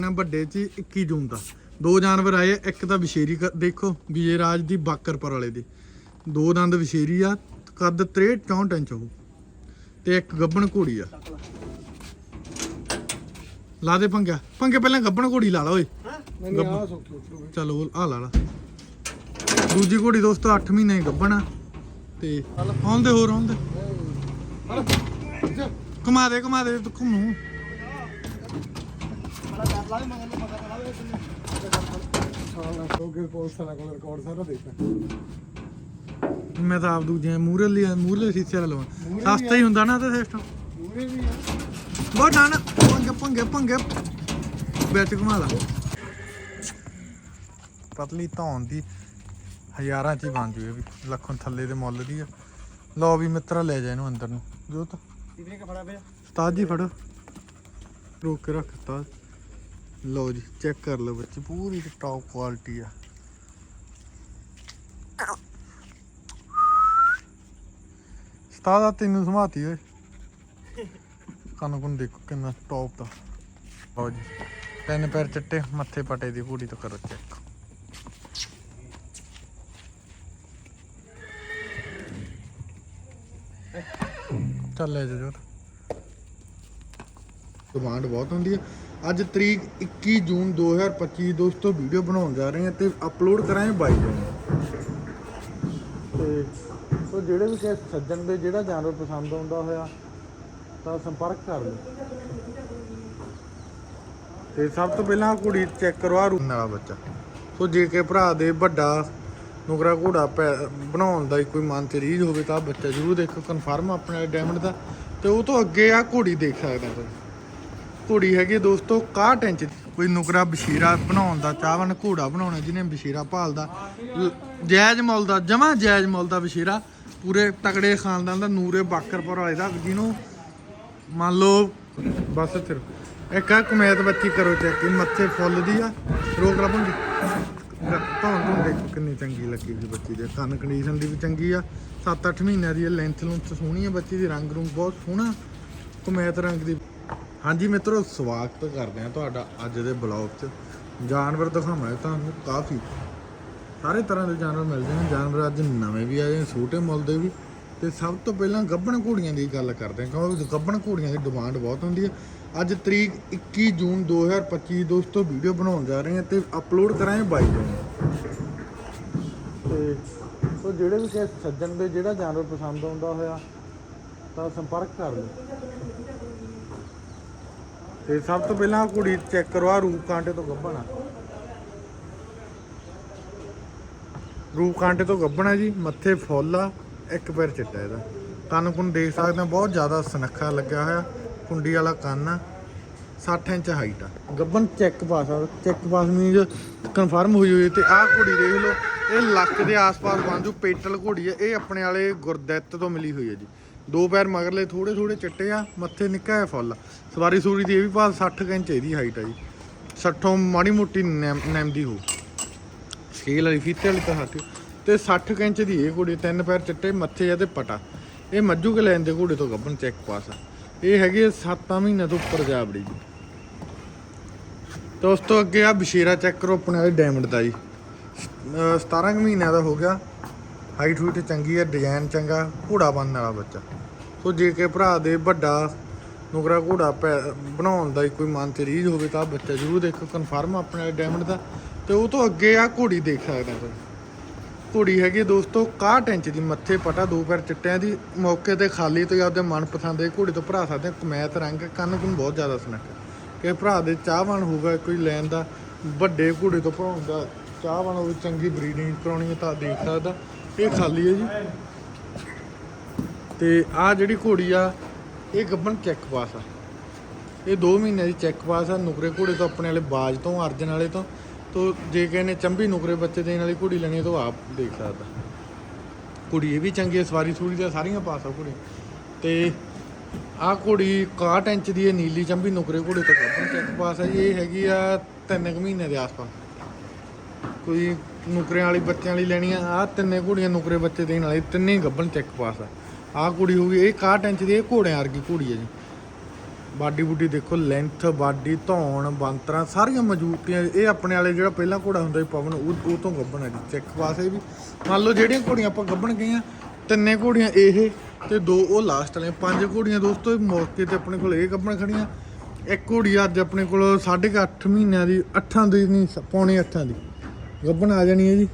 ਨਾ ਵੱਡੇ ਚ 21 ਜੂਨ ਦਾ। ਦੋ ਜਾਨਵਰ ਆਏ ਆ, ਇੱਕ ਤਾਂ ਵਿਸ਼ੇਰੀ ਕ- ਦੇਖੋ ਵਿਜੇ ਰਾਜ ਦੀ ਬਾਕਰਪੁਰ ਵਾਲੇ ਦੀ। ਦੋ ਦੰਦ ਵਿਸ਼ੇਰੀ ਆ ਕੱਦ 63 64 ਇੰਚ ਉਹ ਤੇ ਇੱਕ ਗੱਬਣ ਘੋੜੀ ਆ। ਲਾ ਦੇ ਪੰਗਾ। ਪੰਗੇ ਪਹਿਲਾਂ ਗੱਬਣ ਘੋੜੀ ਲਾ ਲਾ ਓਏ। ਨਹੀਂ ਆ ਚਲੋ ਆ ਲਾ ਲਾ। ਦੂਜੀ ਘੋੜੀ ਦੋਸਤੋ 8 ਮਹੀਨੇ ਦੀ ਗੱਬਣ ਆ। ਤੇ ਆਉਂਦੇ ਹੋਰ ਆਉਂਦੇ। ਕਮਾ ਦੇ ਕਮਾ ਦੇ ਤੂੰ ਘੁੰਮੂ। ਸਾਲਾ ਸੋਗੇ ਪੁਲਿਸ ਵਾਲਾ ਕੋਲ ਰਿਕਾਰਡ ਸਾਰਾ ਦੇਖਦਾ ਮੈਂ ਤਾਂ ਆਪ ਦੂਜੇ ਮੂਰੇ ਲਈ ਮੂਰੇ ਸੀਸੇ ਵਾਲਾ ਲਵਾਂ। ਸਸਤਾ ਹੀ ਹੁੰਦਾ ਨਾ ਤੇ ਸਿਸਟਮ। ਮੂਰੇ ਵੀ ਆ। ਬਹੁਤ ਨਾ ਪੰਗੇ ਪੰਗੇ ਪੰਗੇ ਵਿੱਚ ਘੁਮਾ ਲਾ। ਪਤਲੀ ਧੌਣ ਦੀ ਹਜ਼ਾਰਾਂ ਚ ਹੀ ਬਣ ਜੂ ਇਹ ਵੀ। ਲੱਖੋਂ ਥੱਲੇ ਦੇ ਮੁੱਲ ਦੀ ਆ। ਲਓ ਵੀ ਮਿੱਤਰਾ ਲੈ ਜਾ ਇਹਨੂੰ ਅੰਦਰ ਨੂੰ। ਜੋ ਤਾਂ ਕਿਵੇਂ ਕਿ ਫੜਾ ਪਿਆ? ਉਸਤਾਦ ਜੀ ਫੜੋ। ਰੋਕ ਕੇ ਰੱਖ ਉਸਤਾਦ। ਲਓ ਜੀ ਚੈੱਕ ਕਰ ਲਓ ਬੱਚੇ, ਪੂਰੀ ਟੌਪ ਕੁਆਲਿਟੀ ਆ। ਉਸਤਾਦ ਤੈਨੂੰ ਸਮਾਤੀ ਓਏ। ਕੰਨ ਕੁੰਨ ਦੇਖੋ ਕਿੰਨਾ ਟੌਪ ਦਾ ਲਓ ਜੀ, ਤਿੰਨ ਪੈਰ ਚੱਟੇ, ਮੱਥੇ ਪਟੇ ਦੀ ਪੂਰੀ ਤੋਂ ਕਰੋ ਚੈੱਕ ਚੱਲ ਲੈ ਜਾ ਜੋਰ ਡਿਮਾਂਡ ਬਹੁਤ ਹੁੰਦੀ ਹੈ ਅੱਜ ਤਰੀਕ 21 ਜੂਨ 2025 ਦੋਸਤੋ ਵੀਡੀਓ ਬਣਾਉਣ ਜਾ ਰਹੇ ਹਾਂ ਤੇ ਅਪਲੋਡ ਕਰਾਂਗੇ 22 ਜੂਨ ਤੇ ਸੋ ਜਿਹੜੇ ਵੀ ਕਿਸੇ ਸੱਜਣ ਦੇ ਜਿਹੜਾ ਜਾਨਵਰ ਪਸੰਦ ਆਉਂਦਾ ਹੋਇਆ ਤਾਂ ਸੰਪਰਕ ਕਰ ਲਓ। ਤੇ ਸਭ ਤੋਂ ਪਹਿਲਾਂ ਕੁੜੀ ਚੈੱਕ ਕਰਵਾ ਰੂ ਵਾਲਾ ਬੱਚਾ। ਸੋ ਜੇ ਕਿ ਭਰਾ ਦੇ ਵੱਡਾ ਨੁਕਰਾ ਘੋੜਾ ਬਣਾਉਣ ਦਾ ਕੋਈ ਮਨ ਤੇ ਰੀਝ ਹੋਵੇ ਤਾਂ ਬੱਚਾ ਜ਼ਰੂਰ ਦੇਖੋ ਕਨਫਰਮ ਆਪਣੇ ਡਾਇਮੰਡ ਦਾ। ਤੇ ਉਹ ਤੋਂ ਅੱਗੇ ਆ ਘੋੜੀ ਦੇਖ ਸਕਦੇ ਹੋ ਤੁਸੀਂ। ਘੋੜੀ ਹੈਗੀ ਦੋਸਤੋ 61 ਇੰਚ ਕੋਈ ਨੁਕਰਾ ਬਸ਼ੀਰਾ ਬਣਾਉਣ ਦਾ ਚਾਹਵਨ ਘੋੜਾ ਬਣਾਉਣਾ, ਜਿਹਨੇ ਬਸ਼ੀਰਾ ਭਾਲਦਾ। ਲ- ਜਾਇਜ਼ ਮੁੱਲ ਦਾ, ਜਮਾ ਜਾਇਜ਼ ਮੁੱਲ ਦਾ ਬਸ਼ੀਰਾ। ਪੂਰੇ ਤਕੜੇ ਖਾਨਦਾਨ ਦਾ, ਨੂਰੇ ਬਾਕਰਪੁਰ ਵਾਲੇ ਦਾ, ਜਿਹਨੂੰ ਮੰਨ ਲਓ, ਬਸ ਫਿਰ ਇੱਕ ਆ, ਕਮੈਤ ਬੱਚੀ ਕਰੋ ਚੈੱਕ, ਇਹ ਮੱਥੇ ਫੁੱਲ ਦੀ ਆ। ਰੋਕ ਲਾ ਭੰਗੀ ਧੌਣ ਧੌਣ ਦੇਖੋ ਕਿੰਨੀ ਚੰਗੀ ਲੱਗੀ ਸੀ ਬੱਚੀ ਦੇ। ਕੰਨ ਕੰਡੀਸ਼ਨ ਦੀ ਵੀ ਚੰਗੀ ਆ। 7-8 ਮਹੀਨਿਆਂ ਦੀ ਲੈਂਥ ਲੂੰਥ ਸੋਹਣੀ ਆ ਬੱਚੀ ਦੀ, ਰੰਗ ਰੂੰਗ ਬਹੁਤ ਸੋਹਣਾ। ਕਮੈਤ ਰੰਗ ਦੀ ਹਾਂਜੀ ਮਿੱਤਰੋ, ਸਵਾਗਤ ਕਰਦੇ ਆ ਤੁਹਾਡਾ ਅੱਜ ਦੇ ਬਲੌਗ 'ਚ। ਜਾਨਵਰ ਦਿਖਾਵਾਂਗੇ ਤੁਹਾਨੂੰ ਕਾਫੀ। ਸਾਰੇ ਤਰ੍ਹਾਂ ਦੇ ਜਾਨਵਰ ਮਿਲਦੇ ਨੇ। ਜਾਨਵਰ ਅੱਜ ਨਵੇਂ ਵੀ ਆਏ ਨੇ, ਛੋਟੇ ਮੁੱਲ ਦੇ ਵੀ। ਤੇ ਸਭ ਤੋਂ ਪਹਿਲਾਂ ਗੱਬਣ ਘੋੜੀਆਂ ਦੀ ਗੱਲ ਕਰਦੇ ਹਾਂ, ਕਿਉਂਕਿ ਗੱਬਣ ਘੋੜੀਆਂ ਦੀ ਡਿਮਾਂਡ ਬਹੁਤ ਹੁੰਦੀ ਹੈ। ਅੱਜ ਤਰੀਕ 21 ਜੂਨ 2025 ਦੋਸਤੋ ਵੀਡੀਓ ਬਣਾਉਣ ਜਾ ਰਹੇ ਹਾਂ ਤੇ ਅਪਲੋਡ ਕਰਾਂਗੇ 22 ਜੂਨ ਤੇ ਸੋ ਜਿਹੜੇ ਵੀ ਕਿਸੇ ਸੱਜਣ ਦੇ ਜਿਹੜਾ ਜਾਨਵਰ ਪਸੰਦ ਆਉਂਦਾ ਹੋਇਆ, ਤਾਂ ਸੰਪਰਕ ਕਰ ਲਓ। ਤੇ ਸਭ ਤੋਂ ਪਹਿਲਾਂ ਕੁੜੀ ਚੈੱਕ ਕਰਵਾ, ਰੂਪ ਕਾਂਟੇ ਤੋਂ ਗੱਭਣਾ। ਰੂਪ ਕਾਂਟੇ ਤੋਂ ਗੱਭਣਾ ਜੀ, ਮੱਥੇ ਫੁੱਲ ਆ, ਇੱਕ ਪੈਰ ਚਿੱਟਾ ਇਹਦਾ। ਕੰਨ ਕੁਨ ਦੇਖ ਸਕਦੇ ਹੋ, ਬਹੁਤ ਜ਼ਿਆਦਾ ਸੁਨੱਖਾ ਲੱਗਿਆ ਹੋਇਆ, ਕੁੰਡੀ ਵਾਲਾ ਕੰਨ ਆ 60 ਇੰਚ ਹਾਈਟ ਆ। ਗੱਭਣ ਚੈੱਕ ਪਾਸ ਆ ਚੈੱਕ ਪਾਸ ਮੀਨਸ ਕਨਫਰਮ ਹੋਈ ਹੋਈ ਤੇ ਆਹ ਘੋੜੀ ਦੇਖ ਲਓ, ਇਹ ਲੱਕ ਦੇ ਆਸ-ਪਾਸ ਬਾਂਝੂ ਪੇਟਲ ਘੋੜੀ ਆ, ਇਹ ਆਪਣੇ ਵਾਲੇ ਗੁਰਦਿੱਤ ਤੋਂ ਮਿਲੀ ਹੋਈ ਹੈ ਜੀ। ਦੋ ਪੈਰ ਮਗਰਲੇ ਥੋੜੇ ਥੋੜੇ ਚਿੱਟੇ ਆ, ਮੱਥੇ ਨਿੱਕਾ ਜਿਹਾ ਫੁੱਲ ਸਵਾਰੀ ਸੂਰੀ ਦੀ ਇਹ ਵੀ ਪਾਸ 60 ਇੰਚ ਇਹਦੀ ਹਾਈਟ ਆ ਜੀ। 60 ਮਾੜੀ ਮੋਟੀ ਨੈਮ ਦੀ ਹੋ। ਸਕੇਲ ਵਾਲੀ ਫੀਤੇ ਵਾਲੀ ਤਾਂ ਹੱਥ ਤੇ 60 ਇੰਚ ਦੀ ਇਹ ਘੋੜੀ, ਤਿੰਨ ਪੈਰ ਚਿੱਟੇ, ਮੱਥੇ ਆ ਤੇ ਪਟਾ। ਇਹ ਮੱਜੂ ਕੇ ਲੈਣ ਦੇ ਘੋੜੇ ਤੋਂ ਗੱਭਣ ਚੈੱਕ ਪਾਸ ਆ। ਇਹ ਹੈਗੇ 7 ਮਹੀਨਿਆਂ ਤੋਂ ਉੱਪਰ ਜਾਬੜੀ ਜੀ। ਤੇ ਉਸ ਤੋਂ ਅੱਗੇ ਆ ਬਸ਼ੀਰਾ ਚੈੱਕ ਕਰੋ, ਆਪਣੇ ਵਾਲੇ ਡਾਇਮੰਡ ਦਾ ਜੀ। ਅਹ 17 ਕੁ ਮਹੀਨਿਆਂ ਦਾ ਹੋ ਗਿਆ। ਹਾਈਟ ਹੂਟ ਚੰਗੀ ਹੈ ਡਿਜ਼ਾਈਨ ਚੰਗਾ, ਘੋੜਾ ਬਣਨ ਵਾਲਾ ਬੱਚਾ। ਸੋ ਜੇ ਕਿ ਭਰਾ ਦੇ ਵੱਡਾ ਨੁਕਰਾ ਘੋੜਾ ਪੈ- ਬਣਾਉਣ ਦਾ ਕੋਈ ਮਨ ਤੇ ਰੀਝ ਹੋਵੇ ਤਾਂ ਬੱਚਾ ਜ਼ਰੂਰ ਦੇਖੋ ਕਨਫਰਮ ਆਪਣੇ ਡਾਇਮੰਡ ਦਾ ਤੇ ਉਹ ਤੋਂ ਅੱਗੇ ਆ ਘੋੜੀ ਦੇਖ ਸਕਦੇ ਹੋ ਤੁਸੀਂ ਘੋੜੀ ਹੈਗੀ ਦੋਸਤੋ 61 ਇੰਚ ਦੀ, ਮੱਥੇ ਪਟਾ, ਦੋ ਪੈਰ ਚਿੱਟਿਆਂ ਦੀ, ਮੌਕੇ ਤੇ ਖਾਲੀ ਤੋਂ ਆਪਦੇ ਮਨਪਸੰਦ ਦੇ ਘੋੜੇ ਤੋਂ ਭਰਾ ਸਕਦੇ ਹੋ ਕਮੈਤ ਰੰਗ, ਕੰਨ ਕੁੰਨ ਬਹੁਤ ਜ਼ਿਆਦਾ ਸੁਨੱਖਾ ਕਿ ਭਰਾ ਦੇ ਚਾਹਵਾਨ ਹੋਊਗਾ ਕੋਈ ਲੈਣ ਦਾ ਵੱਡੇ ਘੋੜੇ ਤੋਂ ਭਰਾਉਣ ਦਾ, ਚਾਹਵਾਨ ਹੋਵੇ ਚੰਗੀ ਬਰੀਡਿੰਗ ਕਰਾਉਣੀ ਹੈ ਤਾਂ ਦੇਖ ਸਕਦਾ। ਇਹ ਖਾਲੀ ਹੈ ਜੀ। ਤੇ ਆ ਜਿਹੜੀ ਘੋੜੀ ਆ, ਇਹ ਗੱਬਨ ਚੈੱਕ ਪਾਸ ਆ। ਇਹ 2 ਮਹੀਨਿਆਂ ਦੀ ਚੈੱਕ ਪਾਸ ਆ, ਨੁਕਰੇ ਘੋੜੇ ਤੋਂ ਆਪਣੇ ਵਾਲੇ ਬਾਜ ਤੋਂ, ਅਰਜਨ ਵਾਲੇ ਤੋਂ। ਤੋ ਜੇ ਕਿਸੇ ਚੰਬੀ ਨੁਕਰੇ ਬੱਚੇ ਦੇਣ ਵਾਲੀ ਘੋੜੀ ਲੈਣੀ ਤਾਂ ਉਹ ਆਪ ਦੇਖ ਸਕਦਾ। ਕੁੜੀ ਇਹ ਵੀ ਚੰਗੀ ਹੈ, ਸਵਾਰੀ ਸੂਰੀ ਦਾ ਸਾਰੀਆਂ ਪਾਸ ਆ ਘੋੜੀ ਤੇ ਆਹ ਘੋੜੀ 61 ਇੰਚ ਦੀ ਹੈ, ਨੀਲੀ ਚੰਬੀ ਨੁਕਰੇ ਘੋੜੇ ਤੋਂ ਗੱਬਨ ਚੈੱਕ ਪਾਸ ਆ ਜੀ। ਇਹ ਹੈਗੀ ਆ 3 ਮਹੀਨੇ ਦੇ ਆਸ-ਪਾਸ। ਕੋਈ ਨੁਕਰਿਆਂ ਵਾਲੀ ਬੱਚਿਆਂ ਵਾਲੀ ਲੈਣੀ ਆ। ਆਹ ਤਿੰਨੇ ਘੋੜੀਆਂ ਨੁਕਰੇ ਬੱਚੇ ਦੇਣ ਵਾਲੀ, ਤਿੰਨੇ ਹੀ ਗੱਬਨ ਚੈੱਕ ਪਾਸ ਆ। ਆਹ ਕੁੜੀ ਹੋ ਗਈ ਇਹ 61 ਇੰਚ ਦੀ, ਇਹ ਘੋੜਿਆਂ ਵਰਗੀ ਘੋੜੀ ਹੈ ਜੀ। ਬਾਡੀ ਬੁੱਡੀ ਦੇਖੋ ਲੈਂਥ ਬਾਡੀ, ਧੌਣ ਬੰਤਰਾਂ ਸਾਰੀਆਂ ਮਜ਼ਬੂਤੀਆਂ, ਇਹ ਆਪਣੇ ਵਾਲੇ ਜਿਹੜਾ ਪਹਿਲਾਂ ਘੋੜਾ ਹੁੰਦਾ ਸੀ ਪਵਨ, ਉਹ ਉਹ ਤੋਂ ਗੱਭਣ ਹੈ ਜੀ ਚੈੱਕ ਪਾਸ ਇਹ ਵੀ। ਮੰਨ ਲਓ ਜਿਹੜੀਆਂ ਘੋੜੀਆਂ ਆਪਾਂ ਗੱਭਣ ਗਈਆਂ, ਤਿੰਨੇ ਘੋੜੀਆਂ ਇਹ ਤੇ ਦੋ ਉਹ ਲਾਸਟ ਵਾਲੀਆਂ। ਪੰਜ ਘੋੜੀਆਂ ਦੋਸਤੋ ਮੌਕੇ ਤੇ ਆਪਣੇ ਕੋਲ ਇਹ ਗੱਭਣ ਖੜੀਆਂ ਇੱਕ ਘੋੜੀ ਅੱਜ ਆਪਣੇ ਕੋਲ 8.5 ਮਹੀਨਿਆਂ ਦੀ 8 ਦੀ ਨਹੀਂ ਸ- ਪੌਣੇ 8 ਦੀ। ਗੱਭਣ ਆ ਜਾਣੀ ਹੈ ਜੀ।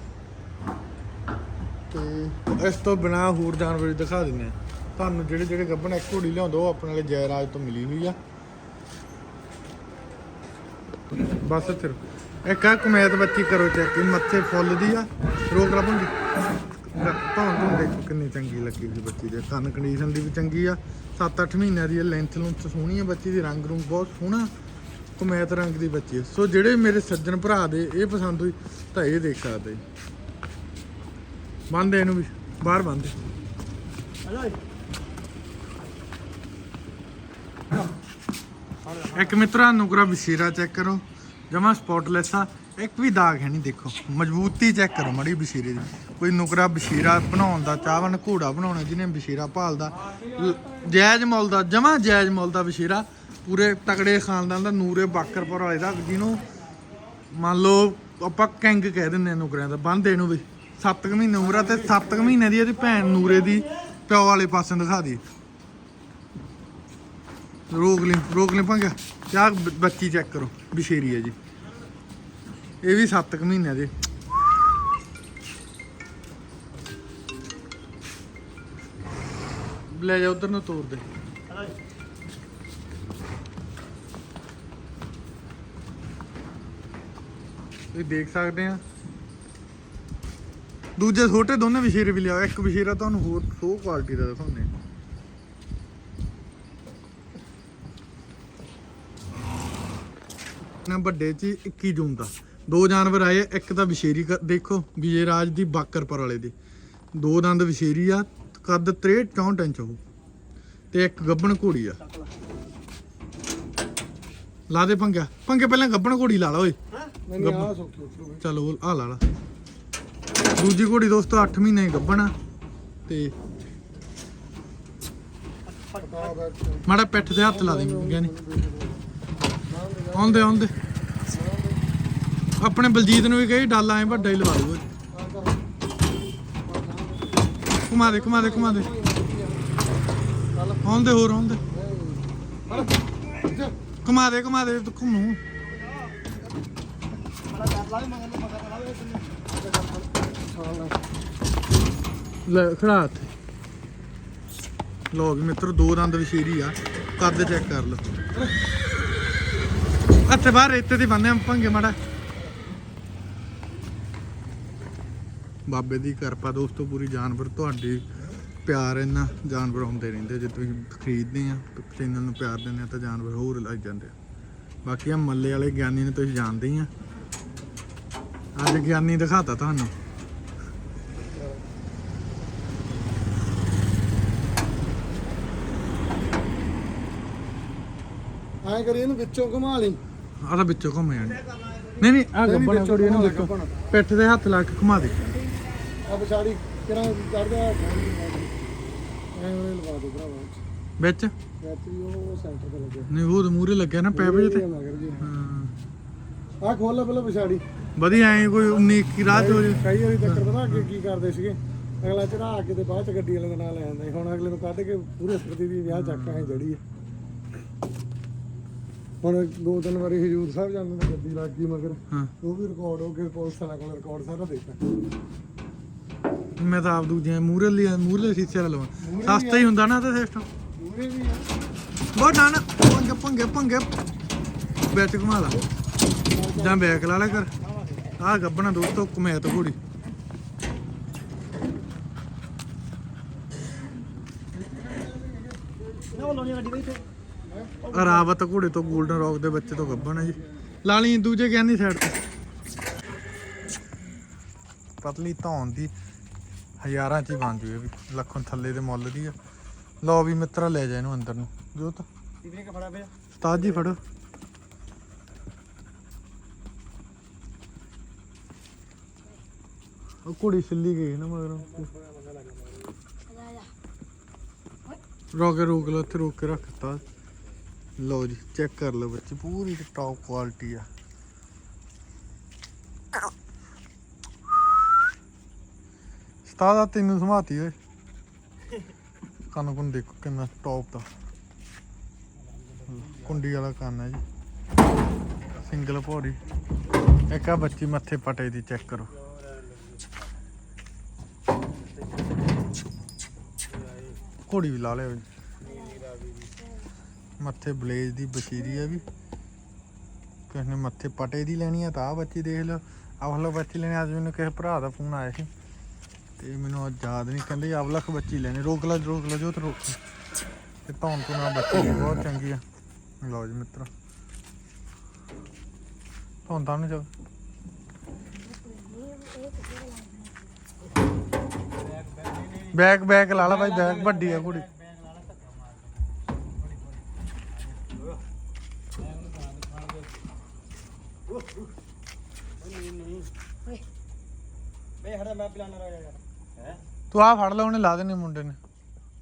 ਤੇ ਇਸ ਤੋਂ ਬਿਨਾ ਹੋਰ ਜਾਨਵਰ ਵੀ ਦਿਖਾ ਦਿੰਦੇ ਤੁਹਾਨੂੰ ਜਿਹੜੇ ਜਿਹੜੇ ਗੱਭਣ ਇੱਕ ਘੋੜੀ ਲਿਆਉਂਦਾ, ਉਹ ਆਪਣੇ ਵਾਲੇ ਜੈਰਾਜ ਤੋਂ ਮਿਲੀ ਹੋਈ ਆ। ਬਸ ਫਿਰ। ਇੱਕ ਆ ਕਮੈਤ ਬੱਚੀ ਕਰੋ ਚੈੱਕ ਮੱਥੇ ਫੁੱਲ ਦੀ ਆ। ਰੋਕ ਲੱਭਣ ਦੀ ਭਾਂ ਤੋਂ ਦੇਖੋ ਕਿੰਨੀ ਚੰਗੀ ਲੱਗੀ ਸੀ ਬੱਚੀ ਦੇ ਕੰਨ ਕੰਡੀਸ਼ਨ ਦੀ ਵੀ ਚੰਗੀ ਆ। 7-8 ਮਹੀਨਿਆਂ ਦੀ ਲੈਂਥ ਲੂੰਥ ਸੋਹਣੀ ਆ ਬੱਚੀ ਦੀ, ਰੰਗ ਰੂੰਗ ਬਹੁਤ ਸੋਹਣਾ। ਕਮੈਤ ਰੰਗ ਦੀ ਬੱਚੀ ਆ ਸੋ ਜਿਹੜੇ ਮੇਰੇ ਸੱਜਣ ਭਰਾ ਦੇ ਇਹ ਪਸੰਦ ਹੋਈ, ਤਾਂ ਇਹ ਦੇਖ ਸਕਦੇ। ਜੀ ਬੰਦੇ ਇਹਨੂੰ ਵੀ, ਬਾਹਰ ਬੰਦੇ ਇੱਕ ਮਿੱਤਰਾ ਨੁਕਰਾ ਬਸ਼ੀਰਾ ਚੈੱਕ ਕਰੋ। ਜਮਾ ਸਪੌਟਲੈਸ ਆ। ਇੱਕ ਵੀ ਦਾਗ ਹੈ ਨਹੀਂ, ਦੇਖੋ। ਮਜ਼ਬੂਤੀ ਚੈੱਕ ਕਰੋ, ਮੜੀ ਬਸ਼ੀਰੇ ਦੀ। ਕੋਈ ਨੁਕਰਾ ਬਸ਼ੀਰਾ ਬਣਾਉਣ ਦਾ ਚਾਹਵਨ ਘੋੜਾ ਬਣਾਉਣਾ, ਜਿਹਨੇ ਬਸ਼ੀਰਾ ਭਾਲਦਾ। ਜਾਇਜ਼ ਮੁੱਲ ਦਾ, ਜਮਾ ਜਾਇਜ਼ ਮੁੱਲ ਦਾ ਬਸ਼ੀਰਾ। ਪੂਰੇ ਤਕੜੇ ਖਾਨਦਾਨ ਦਾ ਨੂਰੇ ਬਾਕਰਪੁਰ ਵਾਲੇ ਦਾ, ਜਿਹਨੂੰ ਮੰਨ ਲਓ ਆਪਾਂ ਕਿੰਗ ਕਹਿ ਦਿੰਦੇ ਆ ਨੁਕਰਿਆਂ ਦਾ, ਬੰਦੇ ਨੂੰ ਵੀ। 7 ਮਹੀਨੇ ਉਮਰ ਆ ਤੇ 7 ਮਹੀਨੇ ਦੀ ਇਹਦੀ ਭੈਣ ਨੂਰੇ ਦੀ ਪਿਓ ਵਾਲੇ ਪਾਸੇ ਦਿਖਾ ਦੀ ਰੋਕ ਲਈ ਰੋਕ ਲਈ ਪੰਗਾ। ਚਾਹ ਬੱਚੀ ਚੈੱਕ ਕਰੋ, ਬਸ਼ੇਰੀ ਹੈ ਜੀ। ਇਹ ਵੀ 7 ਮਹੀਨਿਆਂ ਦੀ। ਲੈ ਜਾ ਉਧਰ ਨੂੰ ਤੋੜ ਦੇ। ਤੁਸੀਂ ਦੇਖ ਸਕਦੇ ਆ। ਦੂਜੇ ਛੋਟੇ ਦੋਨੇ ਵਿਸ਼ੇਰੇ ਵੀ ਲਿਆਓ। ਇੱਕ ਵਿਸ਼ੇਰਾ ਤੁਹਾਨੂੰ ਹੋਰ ਸੋ ਕੁਆਲਿਟੀ ਦਾ ਦਿਖਾਉਂਦੇ ਨਾ ਵੱਡੇ ਚ ਹੀ 21 ਜੂਨ ਦਾ। ਦੋ ਜਾਨਵਰ ਆਏ, ਇੱਕ ਤਾਂ ਵਿਸ਼ੇਰੀ ਕ- ਦੇਖੋ, ਵਿਜੇ ਰਾਜ ਦੀ ਬਾਕਰਪੁਰ ਵਾਲੇ ਦੀ। ਦੋ ਦੰਦ ਵਿਸ਼ੇਰੀ ਆ, ਕੱਦ 63 64 ਇੰਚ ਉਹ ਤੇ ਇੱਕ ਗੱਬਣ ਘੋੜੀ ਆ। ਲਾ ਦੇ ਪੰਗਾ। ਪੰਗੇ ਪਹਿਲਾਂ ਗੱਬਣ ਘੋੜੀ ਲਾ ਲਾ, ਓਏ। ਨਹੀਂ ਆ ਸੌਖੀ ਚਲੋ ਆ ਲਾ ਲਾ। ਦੂਜੀ ਘੋੜੀ ਦੋਸਤੋ 8 ਮਹੀਨੇ ਗੱਬਣ ਆ ਤੇ ਮਾੜਾ ਪਿੱਠ ਤੇ ਹੱਥ ਲਾ ਦੇ ਗਿਆਨੀ ਆਉਂਦੇ ਆਉਂਦੇ। ਆਪਣੇ ਬਲਜੀਤ ਨੂੰ ਵੀ ਕਹੀ ਡਾਲਾ ਐ ਵੱਡਾ ਹੀ ਲਵਾ ਲੂ ਘੁਮਾ ਦੇ ਘੁਮਾ ਦੇ ਘੁਮਾ ਦੇ। ਆਉਂਦੇ ਹੋਰ ਆਉਂਦੇ। ਘੁਮਾ ਦੇ ਘੁਮਾ ਦੇ ਤੂੰ ਘੁੰਮੂ। ਲੈ, ਖੜਾ ਹੱਥ ਲੋ ਵੀ ਮਿੱਤਰ, ਦੋ ਦੰਦ ਵਿਸ਼ੇਰੀ ਆ। ਕੱਦ ਚੈੱਕ ਕਰ ਲਓ। ਇੱਥੇ ਬਾਹਰ ਰੇਤੇ ਦੀ ਬੰਨੇ ਭੰਗੇ ਮਾੜਾ। ਬਾਬੇ ਦੀ ਕਿਰਪਾ ਦੋਸਤੋ ਪੂਰੀ ਜਾਨਵਰ ਤੁਹਾਡੀ ਪਿਆਰ ਇੰਨਾ ਜਾਨਵਰ ਹੁੰਦੇ ਰਹਿੰਦੇ ਜੇ ਤੁਸੀਂ ਖਰੀਦਦੇ ਆ ਚੈਨਲ ਨੂੰ ਪਿਆਰ ਦਿੰਦੇ ਆ ਤਾਂ ਜਾਨਵਰ ਹੋਰ ਲੱਗ ਜਾਂਦੇ ਆ। ਬਾਕੀ ਆ ਮੱਲੇ ਵਾਲੇ ਗਿਆਨੀ ਨੇ ਤੁਸੀਂ ਜਾਣਦੇ ਹੀ ਆ। ਅੱਜ ਗਿਆਨੀ ਦਿਖਾਤਾ ਤੁਹਾਨੂੰ। ਐ ਕਰੀ ਇਹਨੂੰ ਵਿੱਚੋਂ ਘੁਮਾ ਲਈ। ਆਹ ਤਾਂ ਵਿੱਚੋਂ ਘੁੰਮ ਜਾਣੇ। ਨਹੀਂ ਨਹੀਂ ਆ ਨਹੀਂ, ਗੱਬਣ ਵਿੱਚੋਂ ਇਹਨੂੰ ਘੁਮਾ ਵਿੱਚੋਂ ਗੱਭਣ। ਪਿੱਠ ਦੇ ਹੱਥ ਲਾ ਕੇ ਘੁਮਾ ਦੇ। ਆ ਵਿਚਾਰੀ ਕਿਹੜਾ ਚੜਦਾ ਐ ਉਹਨੇ ਲਵਾ ਦੋ ਭਰਾਵਾ। ਵਿੱਚ? ਬੈਟਰੀ ਉਹ ਸੈਂਟਰ ਤੇ ਲੱਗੇ। ਨਹੀਂ ਉਹ ਮੂਰੇ ਲੱਗਿਆ ਨਾ ਪੈ ਵਜੇ ਤੇ। ਮਗਰ ਜੀ। ਹਾਂ। ਆ ਖੋਲ ਲੈ ਪਹਿਲਾਂ ਵਿਛਾੜੀ। ਵਧੀਆ ਐ ਕੋਈ 19 21 ਰਾਹ ਚ ਹੋ ਜੇ। ਕਈ ਵਾਰੀ ਚੱਕਰ ਪਤਾ ਅੱਗੇ ਕੀ ਕਰਦੇ ਸੀਗੇ। ਅਗਲਾ ਚੜਾ ਕੇ ਤੇ ਬਾਅਦ ਚ ਗੱਡੀ ਵਾਲੇ ਦਾ ਨਾਂ ਲੈ ਜਾਂਦਾ। ਹੁਣ ਅਗਲੇ ਨੂੰ ਕੱਢ ਕੇ ਪੂਰੇ ਸਰਦੀ ਦੀ ਵਿਆਹ ਚੱਕ ਐ ਜੜੀ ਆ। ਹੁਣ ਦੋ ਤਿੰਨ ਵਾਰੀ ਹਜੂਰ ਸਾਹਿਬ ਜਾਂਦੇ ਨੇ ਗੱਡੀ ਲੱਗ ਗਈ ਮਗਰ। ਹਾਂ। ਉਹ ਵੀ ਰਿਕਾਰਡ ਹੋ ਗਿਆ ਪੁਲਿਸ ਵਾਲਾ ਕੋਲ ਰਿਕਾਰਡ ਸਾਰਾ ਦੇਖਿਆ। ਮੈਂ ਤਾਂ ਆਪ ਦੂਜੇ ਮੂਰੇ ਲਈ ਮੂਰੇ ਸ਼ੀਸ਼ੇ ਵਾਲਾ ਲਵਾਂ। ਸਸਤਾ ਹੀ ਹੁੰਦਾ ਨਾ ਤੇ ਸਿਸਟਮ ਪੂਰੇ ਵੀ ਆ। ਬਹੁਤ ਨਾ ਨਾ ਪੰਗੇ ਪੰਗੇ ਪੰਗੇ। ਵਿੱਚ ਘੁਮਾ ਲਾ। ਜਾਂ ਬੈਕ ਲਾ ਲੈ ਕਰ। ਆਹ ਗੱਬਣਾ ਦੋਸਤੋ ਕਮੈਤ ਘੋੜੀ। ਰਾਵਤ ਘੋੜੇ ਤੋਂ 골ਡਨ ਰੌਕ ਦੇ ਬੱਚੇ ਤੋਂ ਗੱਬਣ ਹੈ ਜੀ ਲਾਲੀ ਦੂਜੇ ਗਿਆਨੀ ਸਾਈਡ ਤੇ। ਪਤਲੀ ਧੌਣ ਦੀ ਹਜ਼ਾਰਾਂ ਚ ਹੀ ਬਣ ਜੂ ਇਹ ਵੀ। ਲੱਖੋਂ ਥੱਲੇ ਦੇ ਮੁੱਲ ਦੀ ਆ। ਲਓ ਵੀ ਮਿੱਤਰਾ ਲੈ ਜਾ ਇਹਨੂੰ ਅੰਦਰ ਨੂੰ। ਜੋ ਤਾਂ ਕਿਵੇਂ ਕਿ ਫੜਾ ਪਿਆ ਉਸਤਾਦ ਜੀ ਫੜੋ। ਉਹ ਕੁੜੀ ਛਿੱਲੀ ਗਈ ਨਾ ਮਗਰੋਂ। ਰੋਕ ਕੇ ਰੋਕ ਲੋ ਇੱਥੇ ਰੋਕ ਕੇ ਰੱਖਤਾ ਲਓ ਜੀ ਚੈੱਕ ਕਰ ਲਓ ਬੱਚੇ, ਪੂਰੀ ਟੌਪ ਕੁਆਲਿਟੀ ਆ। ਸਤਾਦਾ ਤੈਨੂੰ ਸਮਾਤੀ ਓਏ। ਕੰਨ ਕੁੰਨ ਦੇਖੋ ਕਿੰਨਾ ਟੌਪ ਦਾ। ਕੁੰਡੀ ਵਾਲਾ ਕੰਨ ਹੈ ਜੀ। ਸਿੰਗਲ ਭੌਰੀ ਇੱਕ ਆ ਬੱਚੀ ਮੱਥੇ ਪਟੇ ਦੀ ਚੈੱਕ ਕਰੋ। ਘੋੜੀ ਵੀ ਲਾ ਲਿਆ ਜੀ ਮੱਥੇ ਬਲੇਜ ਦੀ ਬਸ਼ੀਰੀ ਆ ਵੀ। ਕਿਸੇ ਨੇ ਮੱਥੇ ਪਟੇ ਦੀ ਲੈਣੀ ਆ ਤਾਂ ਆ ਬੱਚੀ ਦੇਖ ਲਓ। ਆਹ ਬੱਚੀ ਲੈਣੀ, ਅੱਜ ਮੈਨੂੰ ਕਿਸੇ ਭਰਾ ਦਾ ਫੋਨ ਆਇਆ ਸੀ। ਤੇ ਮੈਨੂੰ ਅੱਜ ਯਾਦ ਨਹੀਂ, ਕਹਿੰਦੇ ਆਵਲਖ ਬੱਚੀ ਲੈਣੀ, ਰੋਕ ਲਾ ਰੋਕ ਲਾ, ਜੋ ਤੇ ਰੋਕ। ਤੇ ਧੌਣ ਤੋਂ ਨਾ ਬੱਚੀ ਬਹੁਤ ਚੰਗੀ ਆ। ਲਓ ਜੀ ਮਿੱਤਰੋ। ਧੌਣ ਤਾਂ ਨਹੀਂ ਜਾ ਬੈਗ ਬੈਗ ਲਾ ਲਾ ਭਾਈ ਬੈਗ ਵੱਡੀ ਆ ਕੁੜੀ। ਬਈ ਹੜਾ ਮੈਂ ਪਲਾਨਰ ਆ ਯਾਰ ਹੈ ਤੂੰ ਆ ਫੜ ਲੈ, ਉਹਨੇ ਲਾ ਦੇਣੇ ਮੁੰਡੇ ਨੇ।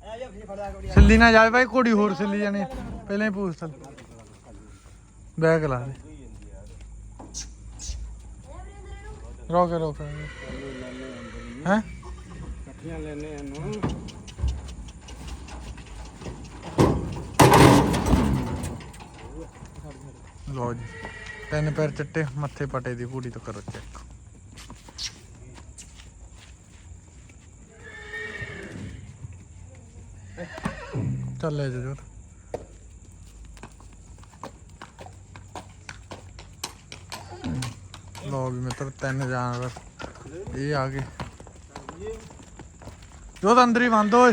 ਆ ਜਾ ਫੇਰ ਫੜਾ ਕੇ ਸਿੱਲੀ ਨਾ ਜਾਵੇ ਭਾਈ ਘੋੜੀ ਹੋਰ ਸਿੱਲੀ ਜਾਣੀ। ਪਹਿਲਾਂ ਹੀ ਪੂਛ ਚੱਲ ਬੈਗ ਲਾ ਦੇ। ਰੋਕ ਰੋਕ। ਹੈ? ਇਕੱਠੀਆਂ ਲੈਣੇ ਇਹਨੂੰ ਲਓ ਜੀ। ਤਿੰਨ ਪੈਰ ਚਿੱਟੇ, ਮੱਥੇ ਪਟੇ ਦੀ ਘੋੜੀ ਤੋਂ ਕਰੋ ਚੈੱਕ ਚੱਲ ਲੈ ਜਾ ਜੋਤ ਵੀ ਮਿੱਤਰ, ਤਿੰਨ ਜਾਨਵਰ। ਇਹ ਆ ਗਏ। ਜੋਤ ਅੰਦਰ ਹੀ ਬੰਦ ਓਏ।